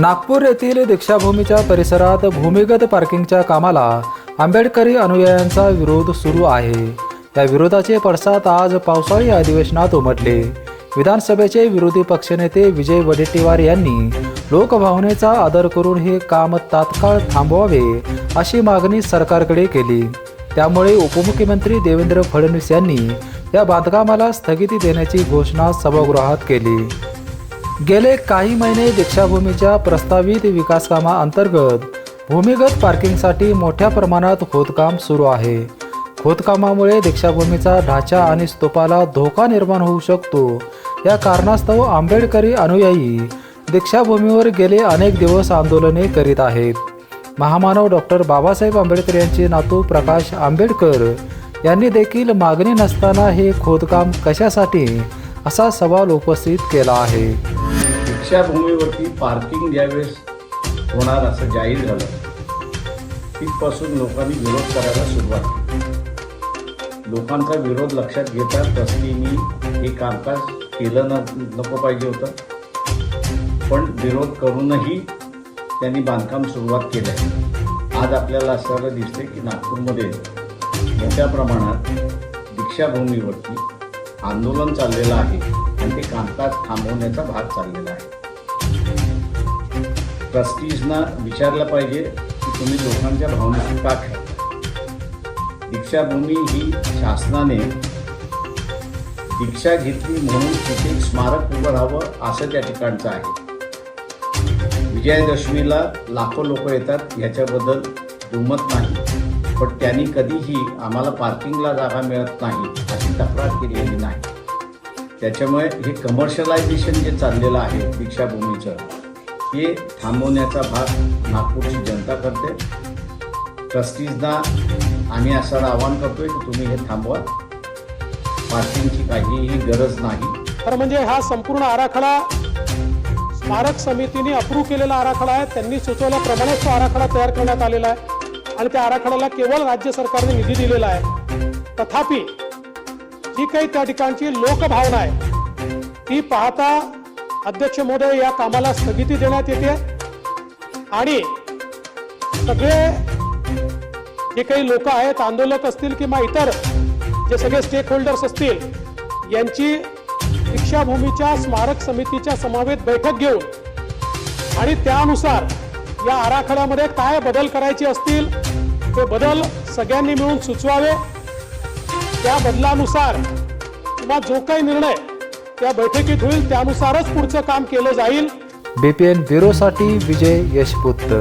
नागपूर येथील दीक्षाभूमीच्या परिसरात भूमिगत पार्किंगच्या कामाला आंबेडकरी अनुयायांचा विरोध सुरू आहे. या विरोधाचे पडसाद आज पावसाळी अधिवेशनात उमटले. विधानसभेचे विरोधी पक्षनेते विजय वडेट्टीवार यांनी लोकभावनेचा आदर करून हे काम तात्काळ थांबवावे अशी मागणी सरकारकडे केली. त्यामुळे उपमुख्यमंत्री देवेंद्र फडणवीस यांनी या बांधकामाला स्थगिती देण्याची घोषणा सभागृहात केली. गेले काही महिने दीक्षाभूमीच्या प्रस्तावित विकासकामाअंतर्गत भूमिगत पार्किंगसाठी मोठ्या प्रमाणात खोदकाम सुरू आहे. खोदकामामुळे दीक्षाभूमीचा ढाचा आणि स्तूपाला धोका निर्माण होऊ शकतो. या कारणास्तव आंबेडकरी अनुयायी दीक्षाभूमीवर गेले अनेक दिवस आंदोलने करीत आहेत. महामानव डॉक्टर बाबासाहेब आंबेडकर यांचे नातू प्रकाश आंबेडकर यांनी देखील मागणी नसताना हे खोदकाम कशासाठी असा सवाल उपस्थित केला आहे. दीक्षाभूमीवरती पार्किंग ज्यावेळेस होणार असं जाहीर झालं तिथपासून लोकांनी विरोध करायला सुरुवात केली. लोकांचा विरोध लक्षात घेता ट्रस्टीनी हे कामकाज केलं न नको पाहिजे होतं. पण विरोध करूनही त्यांनी बांधकाम सुरुवात केलं आहे आज आपल्याला असं दिसते की नागपूरमध्ये मोठ्या प्रमाणात दीक्षाभूमीवरती आंदोलन चाललेलं आहे आणि ते कामकाज थांबवण्याचा भाग चाललेला आहे. ट्रस्टीजना विचारलं पाहिजे की तुम्ही लोकांच्या भावनेची का खेळता? दीक्षाभूमी ही शासनाने दीक्षा घेतली म्हणून तिथे स्मारक उभं राहावं असं त्या ठिकाणचं आहे. विजयादशमीला लाखो लोक येतात याच्याबद्दल दुमत नाही. पण त्यांनी कधीही आम्हाला पार्किंगला जागा मिळत नाही तक्रार केलेली नाही. त्याच्यामुळे हे कमर्शियलायझेशन जे चाललेलं आहे दीक्षाभूमीचं हे थांबवण्याचा भाग नागपूरची जनता करते. ट्रस्टीजना आम्ही असं आवाहन करतोय की तुम्ही हे थांबवा. पार्किंगची काहीही गरज नाही. तर म्हणजे हा संपूर्ण आराखडा स्मारक समितीने अप्रूव्ह केलेला आराखडा आहे. त्यांनी सुचवल्याप्रमाणेच तो आराखडा तयार करण्यात आलेला आहे. आणि त्या आराखड्याला केवळ राज्य सरकारने निधी दिलेला आहे. तथापि जी काही त्या ठिकाणची लोकभावना आहे. ती पाहता अध्यक्ष महोदय या कामाला स्थगिती देण्यात येते. आणि सगळे जे काही लोक आहेत आंदोलक असतील किंवा इतर जे सगळे स्टेक होल्डर्स असतील यांची दीक्षाभूमीच्या स्मारक समितीच्या समावेत बैठक घेऊन आणि त्यानुसार या आराखड्यामध्ये काय बदल करायचे असतील ते बदल सगळ्यांनी मिळून सुचवावे. त्या बदलानुसार किंवा जो काही निर्णय त्या बैठकीत होईल त्यानुसारच पुढचं काम केलं जाईल. बीपीएन ब्युरोसाठी विजय यशपुत्र